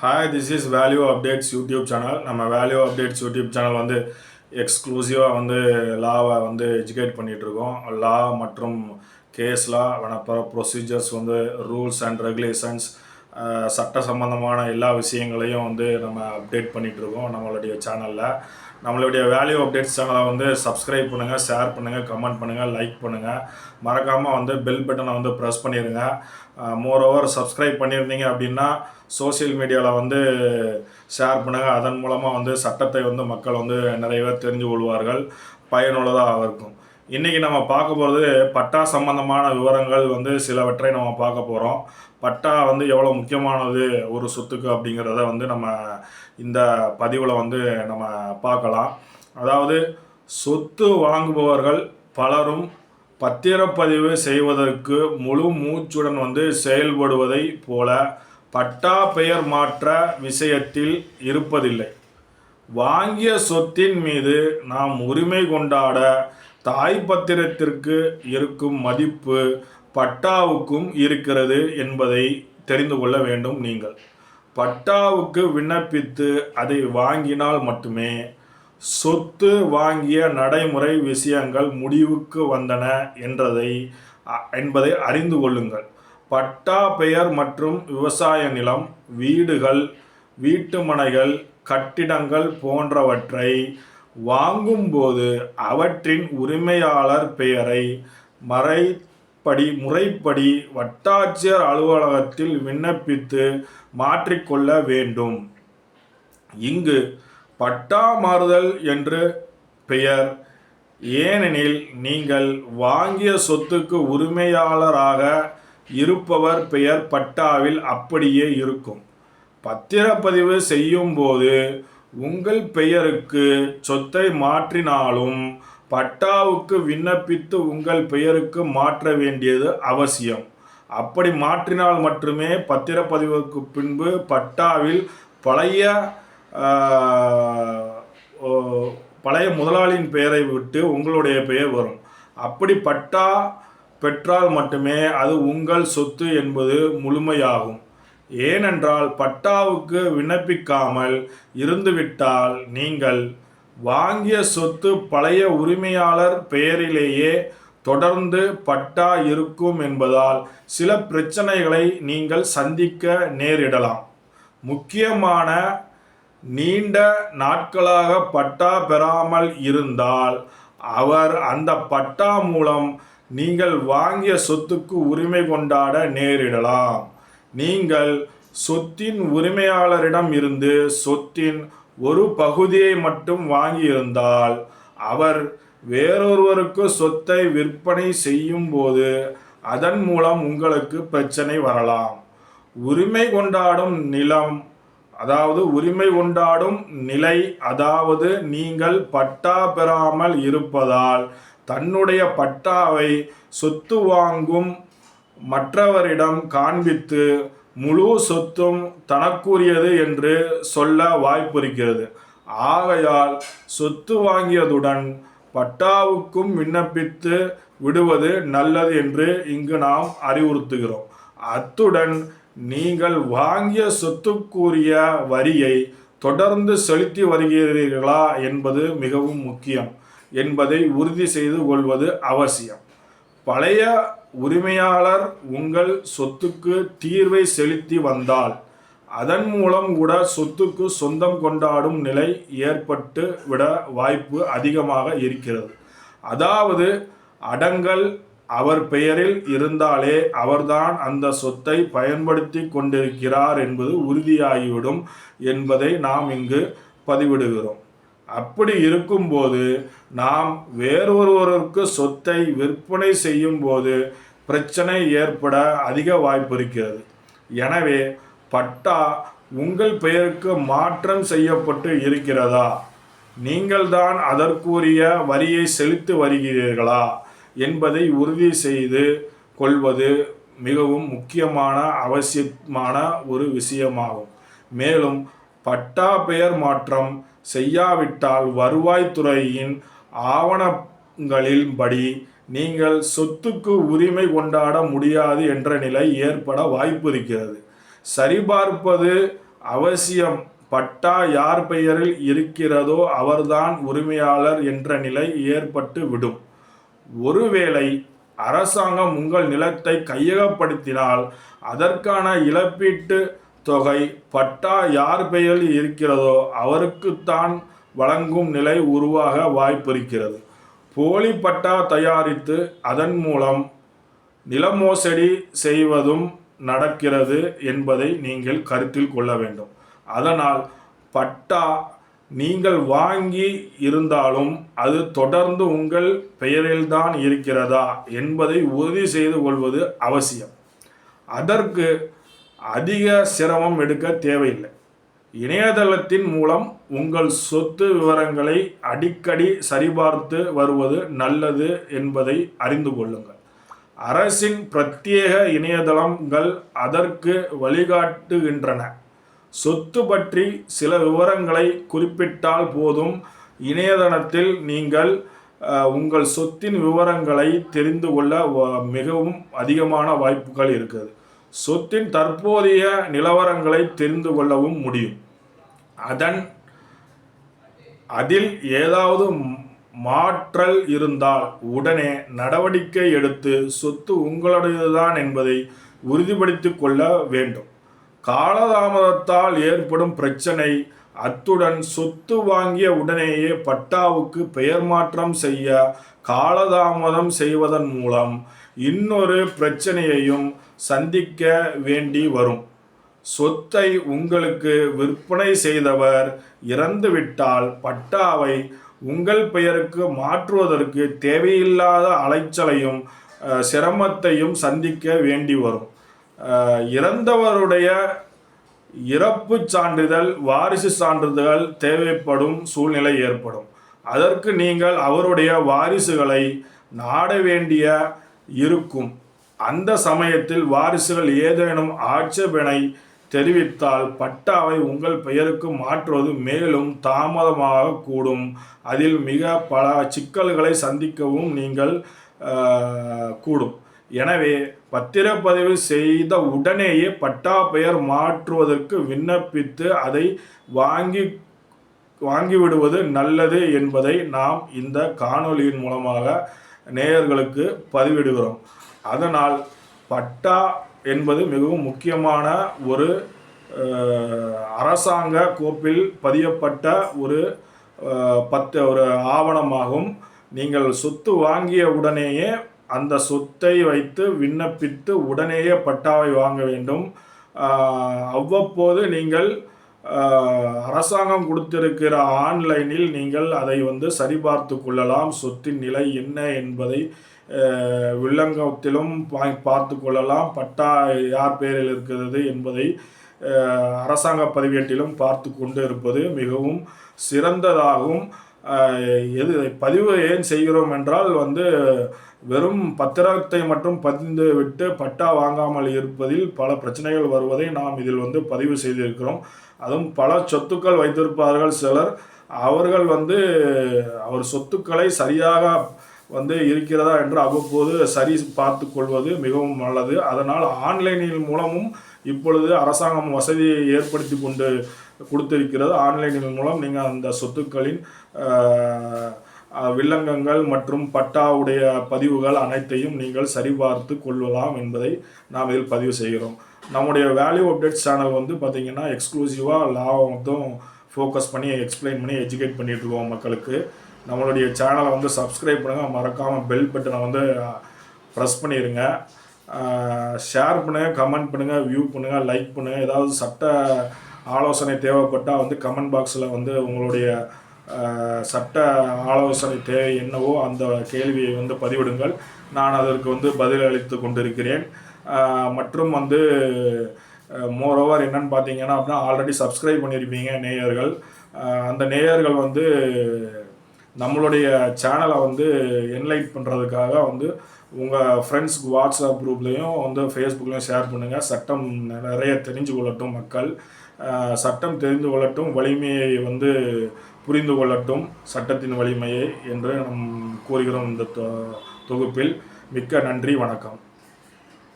Hi this is value updates YouTube channel நம்ம value updates YouTube channel வந்து எக்ஸ்க்ளூசிவாக வந்து லாவை வந்து எஜுகேட் பண்ணிகிட்ருக்கோம் லா மற்றும் கேஸ் லா ப்ரொசீஜர்ஸ் வந்து ரூல்ஸ் அண்ட் ரெகுலேஷன்ஸ் சட்ட சம்பந்தமான எல்லா விஷயங்களையும் வந்து நம்ம அப்டேட் பண்ணிகிட்ருக்கோம் நம்மளுடைய சேனலில் நம்மளுடைய வேல்யூ அப்டேட்ஸ் சேனலை வந்து சப்ஸ்கிரைப் பண்ணுங்கள் ஷேர் பண்ணுங்கள் கமெண்ட் பண்ணுங்கள் லைக் பண்ணுங்கள் மறக்காமல் வந்து பெல் பட்டனை வந்து ப்ரெஸ் பண்ணிடுங்க மோர் ஓவர் சப்ஸ்கிரைப் பண்ணியிருந்தீங்க அப்படின்னா சோஷியல் மீடியாவில் வந்து ஷேர் பண்ணுங்கள் அதன் மூலமாக வந்து சட்டத்தை வந்து மக்கள் வந்து நிறைய பேர் தெரிஞ்சு கொள்வார்கள். பயனுள்ளதாக இருக்கும். இன்றைக்கி நம்ம பார்க்க போகிறது பட்டா சம்பந்தமான விவரங்கள் வந்து சிலவற்றை நம்ம பார்க்க போகிறோம் பட்டா வந்து எவ்வளோ முக்கியமானது ஒரு சொத்துக்கு அப்படிங்கிறத வந்து நம்ம இந்த பதிவில் வந்து நம்ம பார்க்கலாம். அதாவது சொத்து வாங்குபவர்கள் பலரும் பத்திரப்பதிவு செய்வதற்கு முழு மூச்சுடன் வந்து செயல்படுவதை போல பட்டா பெயர் மாற்ற விஷயத்தில் இருப்பதில்லை. வாங்கிய சொத்தின் மீது நாம் உரிமை கொண்டாட தாய் பத்திரத்திற்கு இருக்கும் மதிப்பு பட்டாவுக்கும் இருக்கிறது என்பதை தெரிந்து கொள்ள வேண்டும் நீங்கள். பட்டாவுக்கு விண்ணப்பித்து அதை வாங்கினால் மட்டுமே சொத்து வாங்கிய நடைமுறை விஷயங்கள் முடிவுக்கு வந்தன என்றதை அ- என்பதை அறிந்து கொள்ளுங்கள். பட்டா பெயர் மற்றும் விவசாய நிலம் வீடுகள் வீட்டுமனைகள் கட்டிடங்கள் போன்றவற்றை வாங்கும்போது அவற்றின் உரிமையாளர் பெயரை மறைப்படி முறைப்படி வட்டாட்சியர் அலுவலகத்தில் விண்ணப்பித்து மாற்றிக்கொள்ள வேண்டும். இங்கு பட்டா மாறுதல் என்று பெயர். ஏனெனில் நீங்கள் வாங்கிய சொத்துக்கு உரிமையாளராக இருப்பவர் பெயர் பட்டாவில் அப்படியே இருக்கும். பத்திரப்பதிவு செய்யும் போது உங்கள் பெயருக்கு சொத்தை மாற்றினாலும் பட்டாவுக்கு விண்ணப்பித்து உங்கள் பெயருக்கு மாற்ற வேண்டியது அவசியம். அப்படி மாற்றினால் மட்டுமே பத்திரப்பதிவுக்கு பின்பு பட்டாவில் பழைய பழைய முதலாளியின் பெயரை விட்டு உங்களுடைய பெயர் வரும். அப்படி பட்டா பெற்றால் மட்டுமே அது உங்கள் சொத்து என்பது முழுமையாகும். ஏனென்றால் பட்டாவுக்கு விண்ணப்பிக்காமல் இருந்துவிட்டால் நீங்கள் வாங்கிய சொத்து பழைய உரிமையாளர் பெயரிலேயே தொடர்ந்து பட்டா இருக்கும் என்பதால் சில பிரச்சனைகளை நீங்கள் சந்திக்க நேரிடலாம். முக்கியமான நீண்ட நாட்களாக பட்டா பெறாமல் இருந்தால் அவர் அந்த பட்டா மூலம் நீங்கள் வாங்கிய சொத்துக்கு உரிமை கொண்டாட நேரிடலாம். நீங்கள் சொத்தின் உரிமையாளரிடம் இருந்து சொத்தின் ஒரு பகுதியை மட்டும் வாங்கியிருந்தால் அவர் வேறொருவருக்கு சொத்தை விற்பனை செய்யும் போது அதன் மூலம் உங்களுக்கு பிரச்சனை வரலாம். உரிமை கொண்டாடும் நிலம் அதாவது உரிமை கொண்டாடும் நிலை அதாவது நீங்கள் பட்டா பெறாமல் இருப்பதால் தன்னுடைய பட்டாவை சொத்து வாங்கும் மற்றவரிடம் காண்பித்து முழு சொத்தும் தனக்குரியது என்று சொல்ல வாய்ப்பிருக்கிறது. ஆகையால் சொத்து வாங்கியதுடன் பட்டாவுக்கும் விண்ணப்பித்து விடுவது நல்லது என்று இங்கு நாம் அறிவுறுத்துகிறோம். அத்துடன் நீங்கள் வாங்கிய சொத்துக்குரிய வரியை தொடர்ந்து செலுத்தி வருகிறீர்களா என்பது மிகவும் முக்கியம் என்பதை உறுதி செய்து கொள்வது அவசியம். பழைய உரிமையாளர் உங்கள் சொத்துக்கு தீர்வை செலுத்தி வந்தால் அதன் மூலம் கூட சொத்துக்கு சொந்தம் கொண்டாடும் நிலை ஏற்பட்டு விட வாய்ப்பு அதிகமாக இருக்கிறது. அதாவது அடங்கல் அவர் பெயரில் இருந்தாலே அவர்தான் அந்த சொத்தை பயன்படுத்தி கொண்டிருக்கிறார் என்பது உறுதியாகிவிடும் என்பதை நாம் இங்கு பதிவிடுகிறோம். அப்படி இருக்கும்போது நாம் வேறொருவருக்கு சொத்தை விற்பனை செய்யும் போது பிரச்சனை ஏற்பட அதிக வாய்ப்பு இருக்கிறது. எனவே பட்டா உங்கள் பெயருக்கு மாற்றம் செய்யப்பட்டு இருக்கிறதா? நீங்கள்தான் அதற்குரிய வரியை செலுத்தி வருகிறீர்களா? என்பதை உறுதி செய்து கொள்வது மிகவும் முக்கியமான அவசியமான ஒரு விஷயமாகும். மேலும் பட்டா பெயர் மாற்றம் செய்யாவிட்டால் வருவாய்த்துறையின் ஆவணங்களின்படி நீங்கள் சொத்துக்கு உரிமை கொண்டாட முடியாது என்ற நிலை ஏற்பட வாய்ப்பு இருக்கிறது சரிபார்ப்பது அவசியம். பட்டா யார் பெயரில் இருக்கிறதோ அவர்தான் உரிமையாளர் என்ற நிலை ஏற்பட்டு விடும். ஒருவேளை அரசாங்கம் உங்கள் நிலத்தை கையகப்படுத்தினால் அதற்கான இழப்பீட்டு தொகை பட்டா யார் பெயரில் இருக்கிறதோ அவருக்குத்தான் வழங்கும் நிலை உருவாக வாய்ப்பிருக்கிறது. போலி பட்டா தயாரித்து அதன் மூலம் நிலமோசடி செய்வதும் நடக்கிறது என்பதை நீங்கள் கருத்தில் கொள்ள வேண்டும். அதனால் பட்டா நீங்கள் வாங்கி இருந்தாலும் அது தொடர்ந்து உங்கள் பெயரில்தான் இருக்கிறதா என்பதை உறுதி செய்து கொள்வது அவசியம். அதற்கு அதிக சிரமம் எடுக்க தேவையில்லை. இணையதளத்தின் மூலம் உங்கள் சொத்து விவரங்களை அடிக்கடி சரிபார்த்து வருவது நல்லது என்பதை அறிந்து கொள்ளுங்கள். அரசின் பிரத்யேக இணையதளங்கள் அதற்கு வழிகாட்டுகின்றன. சொத்து பற்றி சில விவரங்களை குறிப்பிட்டால் போதும். இணையதளத்தில் நீங்கள் உங்கள் சொத்தின் விவரங்களை தெரிந்து கொள்ள மிகவும் அதிகமான வாய்ப்புகள் இருக்குது சொத்தின் தற்போதைய நிலவரங்களை தெரிந்து கொள்ளவும் முடியும். அதன் அதில் ஏதாவது மாற்றல் இருந்தால் உடனே நடவடிக்கை எடுத்து சொத்து உங்களுடையதுதான் என்பதை உறுதிப்படுத்திக் கொள்ள வேண்டும். காலதாமதத்தால் ஏற்படும் பிரச்சனை அத்துடன் சொத்து வாங்கிய உடனேயே பட்டாவுக்கு பெயர் மாற்றம் செய்ய காலதாமதம் செய்வதன் மூலம் இன்னொரு பிரச்சனையையும் சந்திக்க வேண்டி வரும். சொத்தை உங்களுக்கு விற்பனை செய்தவர் இறந்துவிட்டால் பட்டாவை உங்கள் பெயருக்கு மாற்றுவதற்கு தேவையில்லாத அலைச்சலையும் சிரமத்தையும் சந்திக்க வேண்டி வரும். இறந்தவருடைய இறப்பு சான்றிதழ் வாரிசு சான்றிதழ் தேவைப்படும் சூழ்நிலை ஏற்படும். அதற்கு நீங்கள் அவருடைய வாரிசுகளை நாட வேண்டிய இருக்கும். அந்த சமயத்தில் வாரிசுகள் ஏதேனும் ஆட்சேபனை தெரிவித்தால் பட்டாவை உங்கள் பெயருக்கு மாற்றுவது மேலும் தாமதமாக கூடும். அதில் மிக பல சிக்கல்களை சந்திக்கவும் நீங்கள் கூடும். எனவே பத்திரப்பதிவு செய்த உடனேயே பட்டா பெயர் மாற்றுவதற்கு விண்ணப்பித்து அதை வாங்கி வாங்கிவிடுவது நல்லது என்பதை நாம் இந்த காணொலியின் மூலமாக நேயர்களுக்கு பதிவிடுகிறோம். அதனால் பட்டா என்பது மிகவும் முக்கியமான ஒரு அரசாங்க கோப்பில் பதியப்பட்ட ஒரு பத்து ஒரு ஆவணமாகும். நீங்கள் சொத்து வாங்கிய உடனேயே அந்த சொத்தை வைத்து விண்ணப்பித்து உடனேயே பட்டாவை வாங்க வேண்டும். அவ்வப்போது நீங்கள் அரசாங்கம் கொடுத்திருக்கிற ஆன்லைனில் நீங்கள் அதை வந்து சரிபார்த்து கொள்ளலாம். சொத்தின் நிலை என்ன என்பதை வில்லங்கத்திலும் பார்த்து கொள்ளலாம். பட்டா யார் பேரில் இருக்கிறது என்பதை அரசாங்க பதிவேட்டிலும் பார்த்து கொண்டு இருப்பது மிகவும் சிறந்ததாகவும் எது பதிவு ஏன் செய்கிறோம் என்றால் வந்து வெறும் பத்திரத்தை மட்டும் பதிந்து விட்டு பட்டா வாங்காமல் இருப்பதில் பல பிரச்சனைகள் வருவதை நாம் இதில் வந்து பதிவு செய்திருக்கிறோம். அதுவும் பல சொத்துக்கள் வைத்திருப்பார்கள் சிலர். அவர்கள் வந்து அவர் சொத்துக்களை சரியாக வந்து இருக்கிறதா என்று அவ்வப்போது சரி பார்த்து கொள்வது மிகவும் நல்லது. அதனால் ஆன்லைனின் மூலமும் இப்பொழுது அரசாங்கம் வசதியை ஏற்படுத்தி கொண்டு கொடுத்திருக்கிறது. ஆன்லைனின் மூலம் நீங்கள் அந்த சொத்துக்களின் வில்லங்கங்கள் மற்றும் பட்டாவுடைய பதிவுகள் அனைத்தையும் நீங்கள் சரிபார்த்து கொள்ளலாம் என்பதை நாம் இதில் பதிவு செய்கிறோம். நம்முடைய வேல்யூ அப்டேட் சேனல் வந்து பார்த்திங்கன்னா எக்ஸ்க்ளூசிவாக லாபம் மட்டும் ஃபோக்கஸ் பண்ணி எக்ஸ்பிளைன் பண்ணி எஜுகேட் பண்ணிகிட்ருக்கோம் மக்களுக்கு. நம்மளுடைய சேனலை வந்து சப்ஸ்கிரைப் பண்ணுங்கள் மறக்காமல் பெல் பட்டனை வந்து ப்ரெஸ் பண்ணிடுங்க ஷேர் பண்ணுங்கள் கமெண்ட் பண்ணுங்கள் வியூ பண்ணுங்கள் லைக் பண்ணுங்கள் ஏதாவது சட்ட ஆலோசனை தேவைப்பட்டால் வந்து கமெண்ட் பாக்ஸில் வந்து உங்களுடைய சட்ட ஆலோசனை தேவை என்னவோ அந்த கேள்வியை வந்து பதிவிடுங்கள். நான் அதற்கு வந்து பதில் அளித்து கொண்டிருக்கிறேன். மற்றும் வந்து மோரோவர் என்னன்னு பார்த்தீங்கன்னா அப்படின்னா ஆல்ரெடி சப்ஸ்கிரைப் பண்ணியிருப்பீங்க நேயர்கள். அந்த நேயர்கள் வந்து நம்மளுடைய சேனலை வந்து என்லைட் பண்ணுறதுக்காக வந்து உங்கள் ஃப்ரெண்ட்ஸ்க்கு வாட்ஸ்அப் குரூப்லேயும் வந்து ஃபேஸ்புக்லேயும் ஷேர் பண்ணுங்கள் சட்டம் நிறைய தெரிஞ்சு கொள்ளட்டும் மக்கள். சட்டம் தெரிந்து கொள்ளட்டும் வலிமையை வந்து புரிந்து கொள்ளட்டும் சட்டத்தின் வலிமையை என்று நம் கூறுகிறோம் இந்த தொகுப்பில். மிக்க நன்றி வணக்கம்.